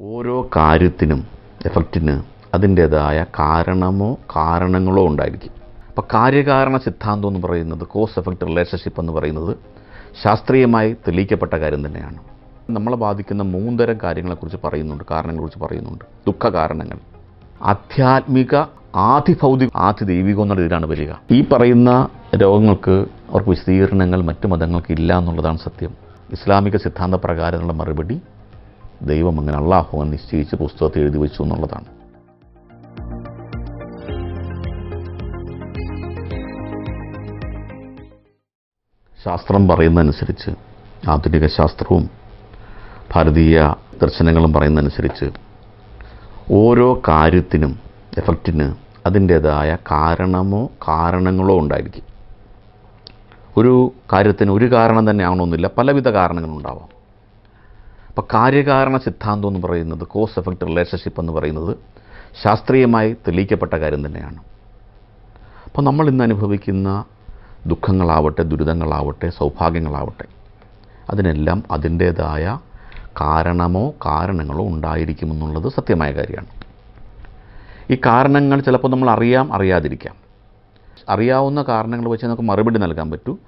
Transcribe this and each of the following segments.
ഓരോ കാര്യത്തിനും എഫക്റ്റിന് അതിന്റേതായ കാരണമോ കാരണങ്ങളോ ഉണ്ടായിരിക്കും. അപ്പോൾ കാര്യകാരണ സിദ്ധാന്തം എന്ന് പറയുന്നത് കോസ് എഫക്റ്റ് റിലേഷൻഷിപ്പ് എന്ന് പറയുന്നത് ശാസ്ത്രീയമായി തെളിയിക്കപ്പെട്ട കാര്യം തന്നെയാണ്. നമ്മളെ ബാധിക്കുന്ന മൂന്നുതരം കാര്യങ്ങളെക്കുറിച്ച് പറയുന്നുണ്ട് കാരണങ്ങളെക്കുറിച്ച് പറയുന്നുണ്ട്. ദുഃഖ കാരണങ്ങൾ ആധ്യാത്മിക ആധിഭൗതിക ആധി ദൈവികം എന്നുള്ള ഇതിലാണ് വരിക. ഈ പറയുന്ന രോഗങ്ങൾക്ക് അവർക്ക് വിശദീകരണങ്ങൾ മറ്റു മതങ്ങൾക്ക് ഇല്ല എന്നുള്ളതാണ് സത്യം. ഇസ്ലാമിക സിദ്ധാന്ത പ്രകാരമുള്ള മറുപടി ദൈവം അങ്ങനെ അള്ളാഹു നിശ്ചയിച്ച് പുസ്തകത്തിൽ എഴുതി വെച്ചു എന്നുള്ളതാണ്. ശാസ്ത്രം പറയുന്നതനുസരിച്ച് ആധുനിക ശാസ്ത്രവും ഭാരതീയ ദർശനങ്ങളും പറയുന്നതനുസരിച്ച് ഓരോ കാര്യത്തിനും എഫക്റ്റിന് അതിന്റേതായ കാരണമോ കാരണങ്ങളോ ഉണ്ടായിരിക്കും. ഒരു കാര്യത്തിന് ഒരു കാരണം തന്നെ ആവണമെന്നില്ല പലവിധ കാരണങ്ങളുണ്ടാവാം. അപ്പോൾ കാര്യകാരണ സിദ്ധാന്തം എന്ന് പറയുന്നത് കോസ് എഫക്റ്റ് റിലേഷൻഷിപ്പ് എന്ന് പറയുന്നത് ശാസ്ത്രീയമായി തെളിയിക്കപ്പെട്ട കാര്യം തന്നെയാണ്. അപ്പോൾ നമ്മൾ ഇന്ന് അനുഭവിക്കുന്ന ദുഃഖങ്ങളാവട്ടെ ദുരിതങ്ങളാവട്ടെ സൗഭാഗ്യങ്ങളാവട്ടെ അതിനെല്ലാം അതിന്റേതായ കാരണമോ കാരണങ്ങളോ ഉണ്ടായിരിക്കുമെന്നുള്ളത് സത്യമായ കാര്യമാണ്. ഈ കാരണങ്ങൾ ചിലപ്പോൾ നമ്മൾ അറിയാം അറിയാതിരിക്കാം. അറിയാവുന്ന കാരണങ്ങൾ വെച്ച് നമുക്ക് മറുപടി നൽകാൻ പറ്റൂ.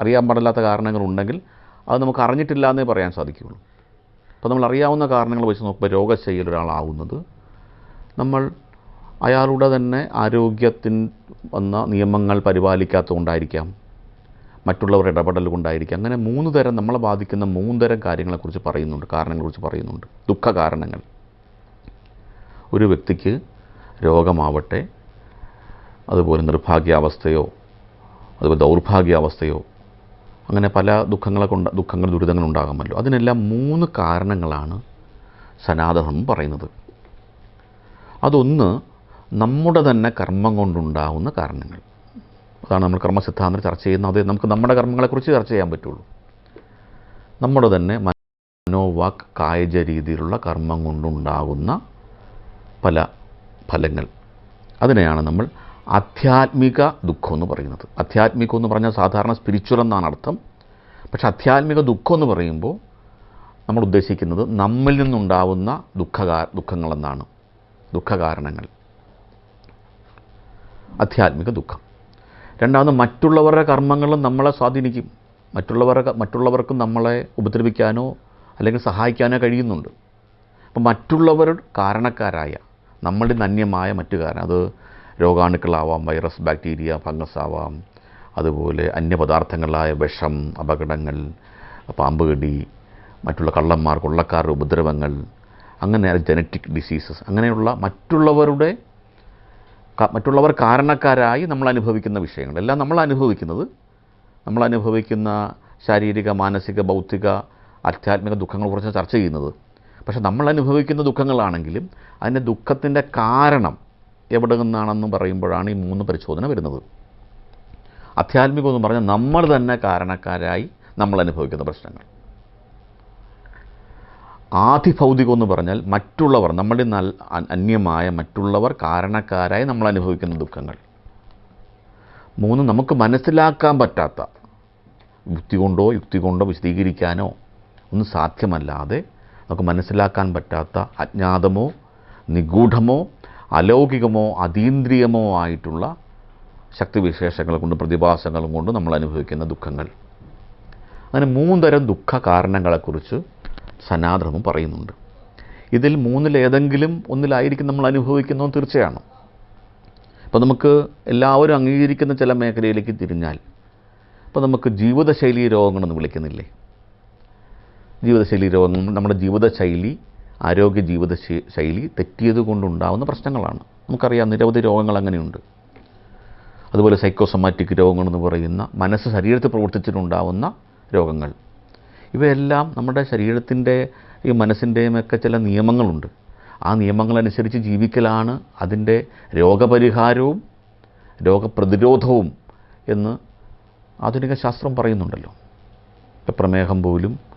അറിയാൻ പാടില്ലാത്ത കാരണങ്ങളുണ്ടെങ്കിൽ അത് നമുക്ക് അറിഞ്ഞിട്ടില്ല എന്നേ പറയാൻ സാധിക്കുകയുള്ളൂ. അപ്പോൾ നമ്മൾ അറിയാവുന്ന കാരണങ്ങൾ വെച്ച് നോക്കുമ്പോൾ രോഗശൈലി ഒരാളാവുന്നത് നമ്മൾ അയാളുടെ തന്നെ ആരോഗ്യത്തിന് വന്ന നിയമങ്ങൾ പരിപാലിക്കാത്തതുകൊണ്ടായിരിക്കാം മറ്റുള്ളവർ ഇടപെടൽ കൊണ്ടായിരിക്കാം. അങ്ങനെ മൂന്ന് തരം നമ്മളെ ബാധിക്കുന്ന മൂന്ന് തരം കാര്യങ്ങളെക്കുറിച്ച് പറയുന്നുണ്ട് കാരണങ്ങളെക്കുറിച്ച് പറയുന്നുണ്ട്. ദുഃഖ കാരണങ്ങൾ. ഒരു വ്യക്തിക്ക് രോഗമാവട്ടെ അതുപോലെ നിർഭാഗ്യാവസ്ഥയോ അതുപോലെ ദൗർഭാഗ്യാവസ്ഥയോ അങ്ങനെ പല ദുഃഖങ്ങളെ കൊണ്ട് ദുഃഖങ്ങൾ ദുരിതങ്ങൾ ഉണ്ടാകാമല്ലോ. അതിനെല്ലാം മൂന്ന് കാരണങ്ങളാണ് സനാതനം പറയുന്നത്. അതൊന്ന് നമ്മുടെ തന്നെ കർമ്മം കൊണ്ടുണ്ടാകുന്ന കാരണങ്ങൾ. അതാണ് നമ്മൾ കർമ്മസിദ്ധാന്തം ചർച്ച ചെയ്യുന്നത്. അത് നമുക്ക് നമ്മുടെ കർമ്മങ്ങളെക്കുറിച്ച് ചർച്ച ചെയ്യാൻ പറ്റുള്ളൂ. നമ്മുടെ തന്നെ മനോവാക് കായജ രീതിയിലുള്ള കർമ്മം കൊണ്ടുണ്ടാകുന്ന പല ഫലങ്ങൾ. അതിനെയാണ് നമ്മൾ ആധ്യാത്മിക ദുഃഖം എന്ന് പറയുന്നത്. ആധ്യാത്മികം എന്ന് പറഞ്ഞാൽ സാധാരണ സ്പിരിച്വൽ എന്നാണ് അർത്ഥം. പക്ഷെ ആധ്യാത്മിക ദുഃഖം എന്ന് പറയുമ്പോൾ നമ്മൾ ഉദ്ദേശിക്കുന്നത് നമ്മിൽ നിന്നുണ്ടാവുന്ന ദുഃഖകാ ദുഃഖങ്ങളെന്നാണ്. ദുഃഖകാരണങ്ങൾ. ആധ്യാത്മിക ദുഃഖം. രണ്ടാമത് മറ്റുള്ളവരുടെ കർമ്മങ്ങളും നമ്മളെ സ്വാധീനിക്കും. മറ്റുള്ളവരുടെ മറ്റുള്ളവർക്കും നമ്മളെ ഉപദ്രവിക്കാനോ അല്ലെങ്കിൽ സഹായിക്കാനോ കഴിയുന്നുണ്ട്. അപ്പം മറ്റുള്ളവർ കാരണക്കാരായ നമ്മളുടെ നന്യമായ മറ്റു കാരണം അത് രോഗാണുക്കളാവാം വൈറസ് ബാക്ടീരിയ ഫംഗസ് ആവാം. അതുപോലെ അന്യപദാർത്ഥങ്ങളായ വിഷം അപകടങ്ങൾ പാമ്പുകടി മറ്റുള്ള കള്ളന്മാർ കൊള്ളക്കാരുടെ ഉപദ്രവങ്ങൾ അങ്ങനെ ജനറ്റിക് ഡിസീസസ് അങ്ങനെയുള്ള മറ്റുള്ളവരുടെ മറ്റുള്ളവർ കാരണക്കാരായി നമ്മൾ അനുഭവിക്കുന്ന വിഷയങ്ങൾ. എല്ലാം നമ്മൾ അനുഭവിക്കുന്നത് നമ്മൾ അനുഭവിക്കുന്ന ശാരീരിക മാനസിക ഭൗതിക ആധ്യാത്മിക ദുഃഖങ്ങളെക്കുറിച്ച് ചർച്ച ചെയ്യുന്നത്. പക്ഷേ നമ്മൾ അനുഭവിക്കുന്ന ദുഃഖങ്ങളാണെങ്കിലും അതിന്റെ ദുഃഖത്തിന്റെ കാരണം എവിടെ നിന്നാണെന്ന് പറയുമ്പോഴാണ് ഈ മൂന്ന് പരിശോധന വരുന്നത്. അധ്യാത്മികം എന്ന് പറഞ്ഞാൽ നമ്മൾ തന്നെ കാരണക്കാരായി നമ്മൾ അനുഭവിക്കുന്ന പ്രശ്നങ്ങൾ. ആധിഭൗതികം എന്ന് പറഞ്ഞാൽ മറ്റുള്ളവർ നമ്മുടെ നൽ അന്യമായ മറ്റുള്ളവർ കാരണക്കാരായി നമ്മൾ അനുഭവിക്കുന്ന ദുഃഖങ്ങൾ. മൂന്ന് നമുക്ക് മനസ്സിലാക്കാൻ പറ്റാത്ത യുക്തി കൊണ്ടോ യുക്തി കൊണ്ടോ വിശദീകരിക്കാനോ ഒന്നും സാധ്യമല്ലാതെ നമുക്ക് മനസ്സിലാക്കാൻ പറ്റാത്ത അജ്ഞാതമോ നിഗൂഢമോ അലൗകികമോ അതീന്ദ്രിയമോ ആയിട്ടുള്ള ശക്തിവിശേഷങ്ങൾ കൊണ്ട് പ്രതിഭാസങ്ങളും കൊണ്ട് നമ്മൾ അനുഭവിക്കുന്ന ദുഃഖങ്ങൾ. അങ്ങനെ മൂന്നുതരം ദുഃഖ കാരണങ്ങളെക്കുറിച്ച് സനാതനവും പറയുന്നുണ്ട്. ഇതിൽ മൂന്നിലേതെങ്കിലും ഒന്നിലായിരിക്കും നമ്മൾ അനുഭവിക്കുന്നത് തീർച്ചയാണ്. അപ്പോൾ നമുക്ക് എല്ലാവരും അംഗീകരിക്കുന്ന ചില മേഖലയിലേക്ക് തിരിഞ്ഞാൽ ഇപ്പോൾ നമുക്ക് ജീവിതശൈലി രോഗങ്ങളെന്ന് വിളിക്കുന്നില്ലേ? ജീവിതശൈലി രോഗങ്ങൾ നമ്മുടെ ജീവിതശൈലി ആരോഗ്യ ജീവിത ശൈലി തെറ്റിയത് കൊണ്ടുണ്ടാകുന്ന പ്രശ്നങ്ങളാണ്. നമുക്കറിയാം നിരവധി രോഗങ്ങൾ അങ്ങനെയുണ്ട്. അതുപോലെ സൈക്കോസൊമാറ്റിക് രോഗങ്ങളെന്ന് പറയുന്ന മനസ്സ് ശരീരത്തിൽ പ്രവർത്തിച്ചിട്ടുണ്ടാവുന്ന രോഗങ്ങൾ. ഇവയെല്ലാം നമ്മുടെ ശരീരത്തിന്റെ ഈ മനസ്സിന്റെയും ഒക്കെ ചില നിയമങ്ങളുണ്ട്. ആ നിയമങ്ങളനുസരിച്ച് ജീവിക്കലാണ് അതിന്റെ രോഗപരിഹാരവും രോഗപ്രതിരോധവും എന്ന് ആധുനിക ശാസ്ത്രം പറയുന്നുണ്ടല്ലോ. പ്രമേഹം പോലും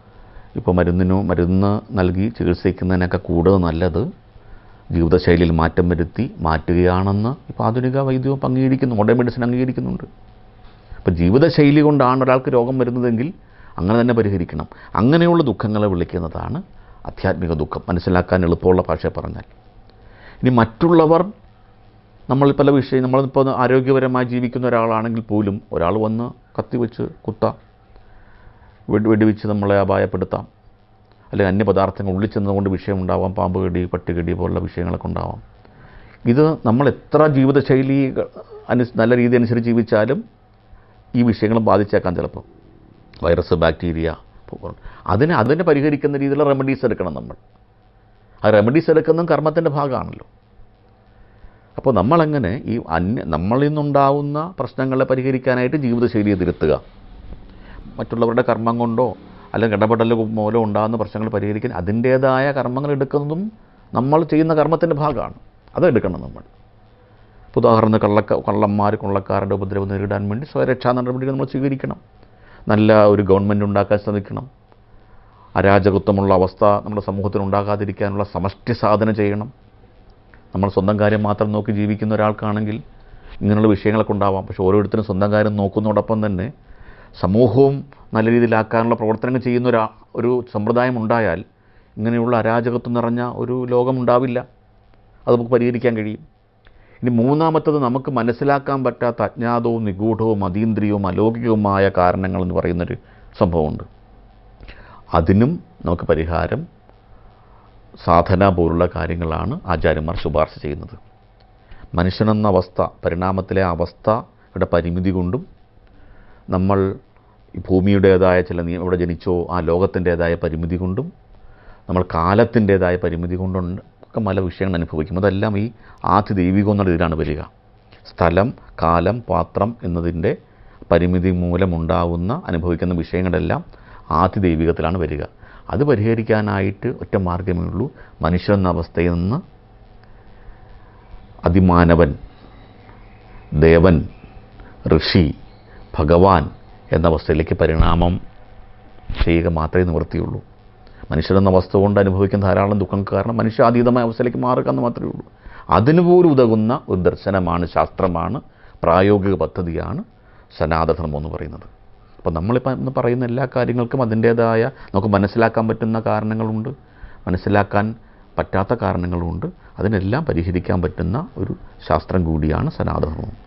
ഇപ്പോൾ മരുന്നിനോ മരുന്ന് നൽകി ചികിത്സിക്കുന്നതിനൊക്കെ കൂടുതൽ നല്ലത് ജീവിതശൈലിയിൽ മാറ്റം വരുത്തി മാറ്റുകയാണെന്ന് ഇപ്പോൾ ആധുനിക വൈദ്യവും അംഗീകരിക്കുന്നു മോഡേൺ മെഡിസിൻ അംഗീകരിക്കുന്നുണ്ട്. അപ്പോൾ ജീവിതശൈലി കൊണ്ടാണ് ഒരാൾക്ക് രോഗം വരുന്നതെങ്കിൽ അങ്ങനെ തന്നെ പരിഹരിക്കണം. അങ്ങനെയുള്ള ദുഃഖങ്ങളെ വിളിക്കുന്നതാണ് ആധ്യാത്മിക ദുഃഖം. മനസ്സിലാക്കാൻ എളുപ്പമുള്ള ഭാഷ പറഞ്ഞാൽ. ഇനി മറ്റുള്ളവർ നമ്മൾ പല വിഷയം നമ്മളിപ്പോൾ ആരോഗ്യപരമായി ജീവിക്കുന്ന ഒരാളാണെങ്കിൽ പോലും ഒരാൾ വന്ന് കത്തിവെച്ച് കുത്താം. വെടിവെച്ച് നമ്മളെ അപായപ്പെടുത്താം. അല്ലെങ്കിൽ അന്യപദാർത്ഥങ്ങൾ ഉള്ളിൽ ചെന്നതുകൊണ്ട് വിഷയം ഉണ്ടാവാം പാമ്പ് കടി പട്ടികടി പോലുള്ള വിഷയങ്ങളൊക്കെ ഉണ്ടാവാം. ഇത് നമ്മൾ എത്ര ജീവിതശൈലി അനു നല്ല രീതി അനുസരിച്ച് ജീവിച്ചാലും ഈ വിഷയങ്ങൾ ബാധിച്ചേക്കാൻ ചിലപ്പോൾ. വൈറസ് ബാക്ടീരിയ അതിനെ അതിനെ പരിഹരിക്കുന്ന രീതിയിലുള്ള റെമഡീസ് എടുക്കണം നമ്മൾ. ആ റെമഡീസ് എടുക്കുന്നതും കർമ്മത്തിന്റെ ഭാഗമാണല്ലോ. അപ്പോൾ നമ്മളെങ്ങനെ ഈ അന്യ നമ്മളിൽ നിന്നുണ്ടാവുന്ന പ്രശ്നങ്ങളെ പരിഹരിക്കാനായിട്ട് ജീവിതശൈലിയെ തിരുത്തുക? മറ്റുള്ളവരുടെ കർമ്മം കൊണ്ടോ അല്ലെങ്കിൽ ഇടപെടൽ മൂലം ഉണ്ടാകുന്ന പ്രശ്നങ്ങൾ പരിഹരിക്കാൻ അതിന്റേതായ കർമ്മങ്ങൾ എടുക്കുന്നതും നമ്മൾ ചെയ്യുന്ന കർമ്മത്തിന്റെ ഭാഗമാണ്. അതെടുക്കണം നമ്മൾ. ഇപ്പോൾ ഉദാഹരണം കള്ളക്ക കള്ളന്മാർ കൊള്ളക്കാരുടെ ഉപദ്രവം നേരിടാൻ വേണ്ടി സ്വയരക്ഷാ നടപടികൾ നമ്മൾ സ്വീകരിക്കണം. നല്ല ഒരു ഗവൺമെന്റ് ഉണ്ടാക്കാൻ ശ്രമിക്കണം. അരാജകത്വമുള്ള അവസ്ഥ നമ്മുടെ സമൂഹത്തിൽ ഉണ്ടാകാതിരിക്കാനുള്ള സമഷ്ടി സാധന ചെയ്യണം. നമ്മൾ സ്വന്തം കാര്യം മാത്രം നോക്കി ജീവിക്കുന്ന ഒരാൾക്കാണെങ്കിൽ ഇങ്ങനെയുള്ള വിഷയങ്ങളൊക്കെ ഉണ്ടാവാം. പക്ഷേ ഓരോരുത്തരും സ്വന്തം കാര്യം നോക്കുന്നതോടൊപ്പം തന്നെ സമൂഹവും നല്ല രീതിയിലാക്കാനുള്ള പ്രവർത്തനങ്ങൾ ചെയ്യുന്ന ഒരു ഒരു സമ്പ്രദായം ഉണ്ടായാൽ ഇങ്ങനെയുള്ള അരാജകത്വം നിറഞ്ഞ ഒരു ലോകമുണ്ടാവില്ല അത് നമുക്ക് പരിഹരിക്കാൻ കഴിയും. ഇനി മൂന്നാമത്തത് നമുക്ക് മനസ്സിലാക്കാൻ പറ്റാത്ത അജ്ഞാതവും നിഗൂഢവും അതീന്ദ്രിയവും അലൗകികവുമായ കാരണങ്ങൾ എന്ന് പറയുന്നൊരു സംഭവമുണ്ട്. അതിനും നമുക്ക് പരിഹാരം സാധന പോലുള്ള കാര്യങ്ങളാണ് ആചാര്യന്മാർ ശുപാർശ ചെയ്യുന്നത്. മനുഷ്യനെന്ന അവസ്ഥ പരിണാമത്തിലെ അവസ്ഥയുടെ പരിമിതി കൊണ്ടും നമ്മൾ ഭൂമിയുടേതായ ചില നിയമം ഇവിടെ ജനിച്ചോ ആ ലോകത്തിന്റേതായ പരിമിതി കൊണ്ടും നമ്മൾ കാലത്തിന്റേതായ പരിമിതി കൊണ്ടും ഒക്കെ പല വിഷയങ്ങൾ അനുഭവിക്കും. അതെല്ലാം ഈ ആദ്യ ദൈവികം എന്നുള്ള ഇതിലാണ് വരിക. സ്ഥലം കാലം പാത്രം എന്നതിന്റെ പരിമിതി മൂലമുണ്ടാവുന്ന അനുഭവിക്കുന്ന വിഷയങ്ങളെല്ലാം ആദ്യ ദൈവികത്തിലാണ് വരിക. അത് പരിഹരിക്കാനായിട്ട് ഒറ്റ മാർഗമേ ഉള്ളൂ. മനുഷ്യൻ അവസ്ഥയിൽ നിന്ന് അതിമാനവൻ ദേവൻ ഋഷി ഭഗവാൻ എന്ന അവസ്ഥയിലേക്ക് പരിണാമം ചെയ്യുക മാത്രമേ നിവൃത്തിയുള്ളൂ. മനുഷ്യരെന്ന അവസ്ഥ കൊണ്ട് അനുഭവിക്കുന്ന ധാരാളം ദുഃഖങ്ങൾക്ക് കാരണം മനുഷ്യാതീതമായ അവസ്ഥയിലേക്ക് മാറുക എന്ന് മാത്രമേ ഉള്ളൂ. അതിനുപോലും ഉതകുന്ന ഒരു ദർശനമാണ് ശാസ്ത്രമാണ് പ്രായോഗിക പദ്ധതിയാണ് സനാതധർമ്മം എന്ന് പറയുന്നത്. അപ്പോൾ നമ്മളിപ്പോൾ പറയുന്ന എല്ലാ കാര്യങ്ങൾക്കും അതിന്റേതായ നമുക്ക് മനസ്സിലാക്കാൻ പറ്റുന്ന കാരണങ്ങളുണ്ട് മനസ്സിലാക്കാൻ പറ്റാത്ത കാരണങ്ങളുമുണ്ട് അതിനെല്ലാം പരിഹരിക്കാൻ പറ്റുന്ന ഒരു ശാസ്ത്രം കൂടിയാണ് സനാതധർമ്മം.